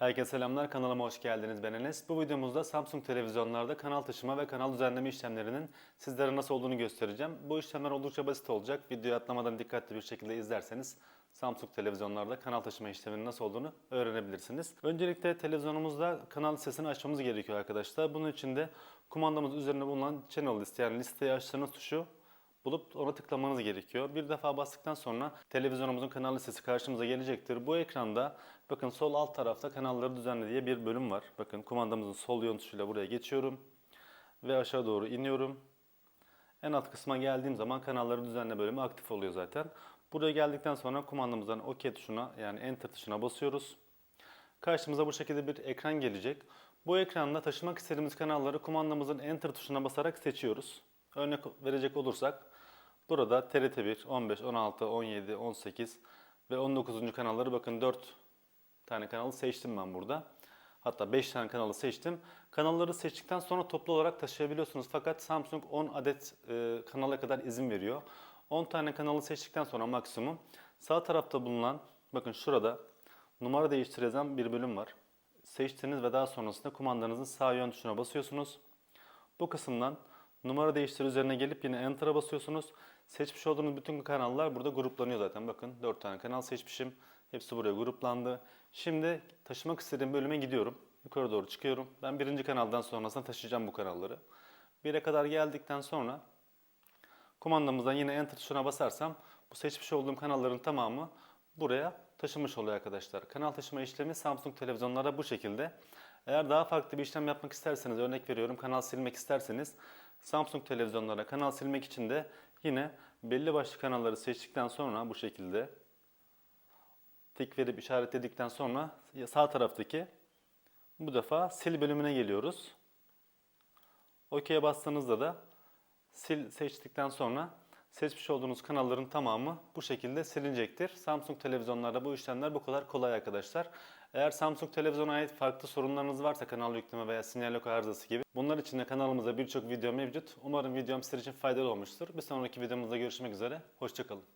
Herkese selamlar, kanalıma hoş geldiniz. Ben Enes. Bu videomuzda Samsung televizyonlarda kanal taşıma ve kanal düzenleme işlemlerinin sizlere nasıl olduğunu göstereceğim. Bu işlemler oldukça basit olacak. Videoyu atlamadan dikkatli bir şekilde izlerseniz Samsung televizyonlarda kanal taşıma işleminin nasıl olduğunu öğrenebilirsiniz. Öncelikle televizyonumuzda kanal listesini açmamız gerekiyor arkadaşlar. Bunun için de kumandamız üzerinde bulunan channel list yani listeyi açtığınız tuşu bulup ona tıklamanız gerekiyor. Bir defa bastıktan sonra televizyonumuzun kanal listesi karşımıza gelecektir. Bu ekranda bakın sol alt tarafta kanalları düzenle diye bir bölüm var. Bakın kumandamızın sol yön tuşuyla buraya geçiyorum ve aşağı doğru iniyorum. En alt kısma geldiğim zaman kanalları düzenle bölümü aktif oluyor zaten. Buraya geldikten sonra kumandamızdan OK tuşuna yani Enter tuşuna basıyoruz. Karşımıza bu şekilde bir ekran gelecek. Bu ekranda taşımak istediğimiz kanalları kumandamızın Enter tuşuna basarak seçiyoruz. Örnek verecek olursak burada TRT1, 15, 16, 17, 18 ve 19. kanalları bakın 4 tane kanalı seçtim ben burada. Hatta 5 tane kanalı seçtim. Kanalları seçtikten sonra toplu olarak taşıyabiliyorsunuz. Fakat Samsung 10 adet e, kanala kadar izin veriyor. 10 tane kanalı seçtikten sonra maksimum sağ tarafta bulunan bakın şurada numara değiştir bir bölüm var. Seçtiğiniz ve daha sonrasında kumandanızın sağ yön tuşuna basıyorsunuz. Bu kısımdan numara değiştir üzerine gelip yine Enter'a basıyorsunuz. Seçmiş olduğunuz bütün kanallar burada gruplanıyor zaten. Bakın 4 tane kanal seçmişim. Hepsi buraya gruplandı. Şimdi taşımak istediğim bölüme gidiyorum. Yukarı doğru çıkıyorum. Ben birinci kanaldan sonrasına taşıyacağım bu kanalları. 1'e kadar geldikten sonra kumandamızdan yine Enter tuşuna basarsam bu seçmiş olduğum kanalların tamamı buraya taşımış oluyor arkadaşlar. Kanal taşıma işlemi Samsung televizyonlarda bu şekilde. Eğer daha farklı bir işlem yapmak isterseniz, örnek veriyorum kanal silmek isterseniz Samsung televizyonlara kanal silmek için de yine belli başlı kanalları seçtikten sonra bu şekilde tik verip işaretledikten sonra sağ taraftaki bu defa sil bölümüne geliyoruz. OK'ye bastığınızda da sil seçtikten sonra seçmiş olduğunuz kanalların tamamı bu şekilde silinecektir. Samsung televizyonlarda bu işlemler bu kadar kolay arkadaşlar. Eğer Samsung televizyona ait farklı sorunlarınız varsa kanal yükleme veya sinyal yok arızası gibi bunlar için de kanalımızda birçok video mevcut. Umarım videom sizler için faydalı olmuştur. Bir sonraki videomuzda görüşmek üzere. Hoşçakalın.